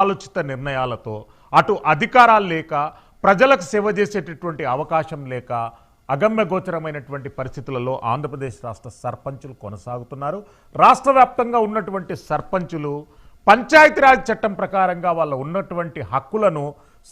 ఆలోచిత నిర్ణయాలతో అటు అధికారాలు లేక ప్రజలకు సేవ చేసేటటువంటి అవకాశం లేక అగమ్య గోచరమైనటువంటి పరిస్థితులలో ఆంధ్రప్రదేశ్ రాష్ట్ర సర్పంచులు కొనసాగుతున్నారు. రాష్ట్ర వ్యాప్తంగా ఉన్నటువంటి సర్పంచులు పంచాయతీరాజ్ చట్టం ప్రకారంగా వాళ్ళ ఉన్నటువంటి హక్కులను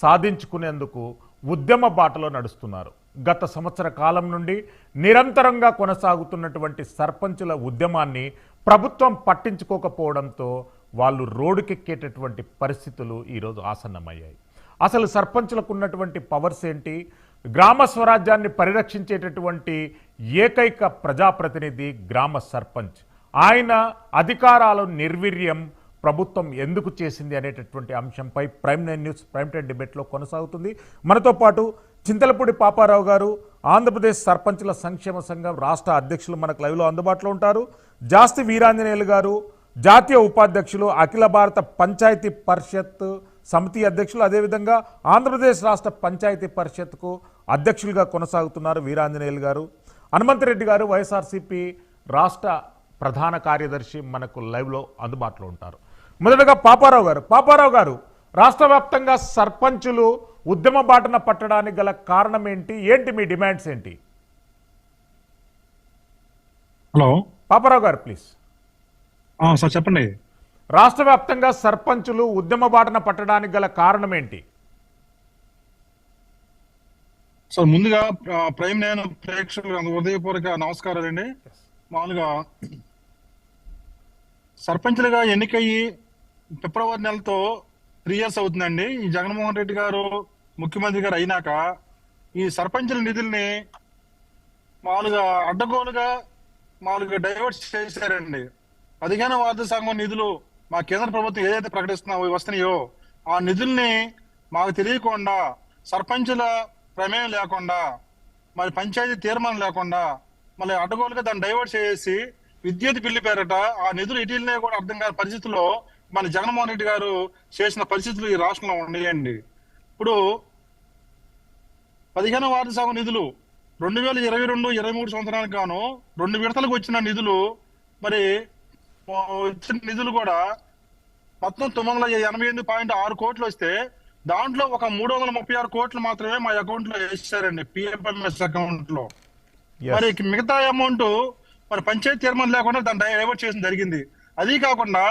సాధించుకునేందుకు ఉద్యమ బాటలో నడుస్తున్నారు. గత సంవత్సర కాలం నుండి నిరంతరంగా కొనసాగుతున్నటువంటి సర్పంచుల ఉద్యమాన్ని ప్రభుత్వం పట్టించుకోకపోవడంతో వాళ్ళు రోడ్డుకెక్కేటటువంటి పరిస్థితులు ఈరోజు ఆసన్నమయ్యాయి. అసలు సర్పంచులకు ఉన్నటువంటి పవర్స్ ఏంటి? గ్రామ స్వరాజ్యాన్ని పరిరక్షించేటటువంటి ఏకైక ప్రజాప్రతినిధి గ్రామ సర్పంచ్. ఆయన అధికారాల నిర్వీర్యం ప్రభుత్వం ఎందుకు చేసింది అనేటటువంటి అంశంపై prime nine news prime time డిబేట్లో కొనసాగుతుంది. మనతో పాటు చింతలపూడి పాపారావు గారు ఆంధ్రప్రదేశ్ సర్పంచుల సంక్షేమ సంఘం రాష్ట్ర అధ్యక్షులు మనకు లైవ్లో అందుబాటులో ఉంటారు. జాస్తి వీరాంజనేయులు గారు జాతీయ ఉపాధ్యక్షులు అఖిల భారత పంచాయతీ పరిషత్ సమితి అధ్యక్షులు అదేవిధంగా ఆంధ్రప్రదేశ్ రాష్ట్ర పంచాయతీ పరిషత్కు అధ్యక్షులుగా కొనసాగుతున్నారు వీరాంజనేయులు గారు. హనుమంతరెడ్డి గారు వైఎస్ఆర్సీపీ రాష్ట్ర ప్రధాన కార్యదర్శి మనకు లైవ్లో అందుబాటులో ఉంటారు. మొదటగా పాపారావు గారు. పాపారావు గారు రాష్ట్ర వ్యాప్తంగా సర్పంచులు ఉద్యమ బాటన పట్టడానికి గల కారణం ఏంటి? ఏంటి మీ డిమాండ్స్ ఏంటి? హలో. పాపారావు గారు ప్లీజ్. సార్ చెప్పండి. రాష్ట్ర వ్యాప్తంగా సర్పంచులు ఉద్యమ బాటన పట్టడానికి గల కారణం ఏంటి సార్ ముందుగా ప్రైమ్ నేను ప్రేక్షకులకు హృదయపూర్వక నమస్కారాలండి మామూలుగా సర్పంచ్లుగా ఎన్నికయ్యి ఫిబ్రవరి నెలతో త్రీ ఇయర్స్ అవుతుందండి. ఈ జగన్మోహన్ రెడ్డి గారు ముఖ్యమంత్రి గారు అయినాక ఈ సర్పంచుల నిధుల్ని మామూలుగా అడ్డగోలుగా మామూలుగా డైవర్ట్ చేశారండి. పదిహేను వార్త సంఘం నిధులు మా కేంద్ర ప్రభుత్వం ఏదైతే ప్రకటిస్తున్నావో వస్తున్నాయో ఆ నిధుల్ని మాకు తెలియకుండా సర్పంచుల ప్రమేయం లేకుండా మరి పంచాయతీ తీర్మానం లేకుండా మళ్ళీ అడ్డగోలుగా దాన్ని డైవర్ట్ చేసి విద్యుత్ బిల్లు పేరట ఆ నిధులు ఇటీవలనే కూడా అర్థం కాని పరిస్థితుల్లో మన జగన్మోహన్ రెడ్డి గారు చేసిన పరిస్థితులు ఈ రాష్ట్రంలో ఉన్నాయండి. ఇప్పుడు పదిహేను వార్డు సభ నిధులు రెండు వేల ఇరవై రెండు ఇరవై మూడు సంవత్సరానికి గాను రెండు విడతలకు వచ్చిన నిధులు మరి ఆ, వచ్చిన నిధులు కూడా మొత్తం తొమ్మిది వందల ఎనభై ఎనిమిది పాయింట్ ఆరు కోట్లు వస్తే దాంట్లో ఒక మూడు వందల ముప్పై ఆరు కోట్లు మాత్రమే మా అకౌంట్లో వేసారండి పిఎంఎస్ అకౌంట్లో. మరి మిగతా అమౌంట్ మరి పంచాయతీ తీర్మానం లేకుండా దాన్ని డైవర్ట్ చేయడం జరిగింది. అది కాకుండా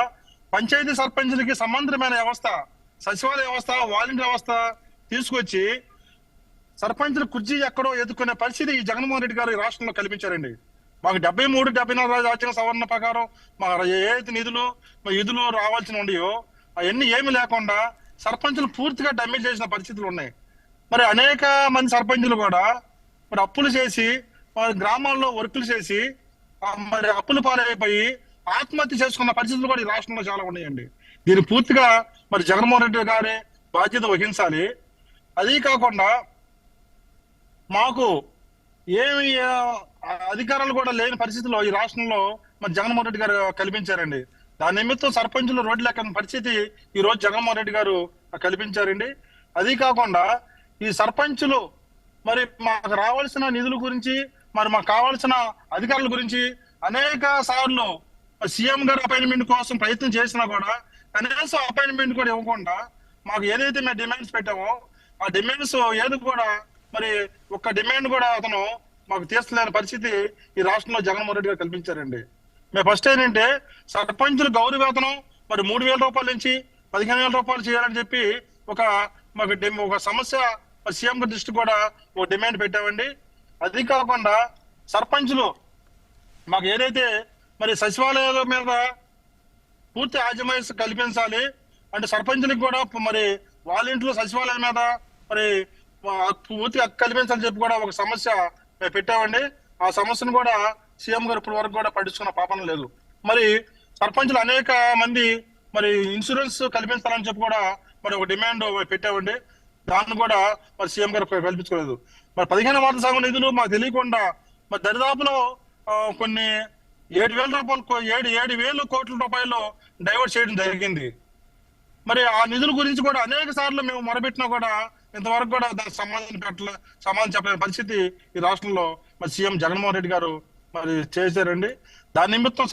పంచాయతీ సర్పంచులకి సమాంతరమైన వ్యవస్థ సచివాలయ వ్యవస్థ వాలంటీర్ వ్యవస్థ తీసుకొచ్చి సర్పంచుల కుర్చీ ఎక్కడో ఎదుర్కొనే పరిస్థితి ఈ జగన్మోహన్ రెడ్డి గారు రాష్ట్రంలో కల్పించారండి. మాకు డెబ్బై మూడు డెబ్బై నాలుగు రాజ్యాంగ సవరణ ప్రకారం మా ఏదైతే నిధులు మా నిధులు రావాల్సిన ఉండయో అవన్నీ ఏమి లేకుండా సర్పంచులు పూర్తిగా డమ్మేజ్ చేసిన పరిస్థితులు ఉన్నాయి. మరి అనేక మంది సర్పంచులు కూడా మరి అప్పులు చేసి వారి గ్రామాల్లో వర్కులు చేసి మరి అప్పుల పాలైపోయి ఆత్మహత్య చేసుకున్న పరిస్థితులు కూడా ఈ రాష్ట్రంలో చాలా ఉన్నాయండి. దీన్ని పూర్తిగా మరి జగన్మోహన్ రెడ్డి గారే బాధ్యత వహించాలి. అది కాకుండా మాకు ఏమి అధికారాలు కూడా లేని పరిస్థితిలో ఈ రాష్ట్రంలో మరి జగన్మోహన్ రెడ్డి గారు కల్పించారండి. దాని నిమిత్తం సర్పంచులు రోడ్లు ఎక్కని పరిస్థితి ఈ రోజు జగన్మోహన్ రెడ్డి గారు కల్పించారండి. అది కాకుండా ఈ సర్పంచులు మరి మాకు రావాల్సిన నిధుల గురించి మరి మాకు కావాల్సిన అధికారుల గురించి అనేక సార్లు సీఎం గారి అపాయింట్మెంట్ కోసం ప్రయత్నం చేసినా కూడా కనీసం అపాయింట్మెంట్ కూడా ఇవ్వకుండా మాకు ఏదైతే మేము డిమాండ్స్ పెట్టామో ఆ డిమాండ్స్ ఏది కూడా మరి ఒక్క డిమాండ్ కూడా అతను మాకు తీర్చలేని పరిస్థితి ఈ రాష్ట్రంలో జగన్మోహన్ రెడ్డి గారు కల్పించారండి. మేము ఫస్ట్ ఏంటంటే సర్పంచులు గౌరవ వేతనం మరి మూడు వేల రూపాయల నుంచి పదిహేను వేల రూపాయలు చేయాలని చెప్పి ఒక మాకు డి- ఒక సమస్య సీఎం దృష్టి కూడా ఒక డిమాండ్ పెట్టామండి. అది కాకుండా సర్పంచులు మాకు ఏదైతే మరి సచివాలయాల మీద పూర్తి ఆజమాయిస్ కల్పించాలి అంటే సర్పంచులకు కూడా మరి వాలంటీర్లు సచివాలయం మీద మరి పూర్తిగా పూర్తి కల్పించాలని చెప్పి కూడా ఒక సమస్య పెట్టామండి. ఆ సమస్యను కూడా సీఎం గారు ఇప్పటి వరకు కూడా పట్టించుకున్న పాపన లేదు. మరి సర్పంచులు అనేక మంది మరి ఇన్సూరెన్స్ కల్పించాలని చెప్పి కూడా మరి ఒక డిమాండ్ పెట్టామండి. దాన్ని కూడా మరి సీఎం గారు కల్పించుకోలేదు. మరి పదిహేను వార్త సాగు నిధులు మాకు తెలియకుండా మరి దరిదాపులో కొన్ని ఏడు వేల రూపాయలు ఏడు ఏడు వేలు కోట్ల రూపాయలు డైవర్ట్ చేయడం జరిగింది. మరి ఆ నిధుల గురించి కూడా అనేక సార్లు మేము మొరబెట్టినా కూడా ఇంతవరకు కూడా దానికి సమాధానం పెట్టలే సమాధానం చెప్పలేని పరిస్థితి ఈ రాష్ట్రంలో. మరి సీఎం జగన్మోహన్ రెడ్డి గారు మరి చేశారండి. దాని నిమిత్తం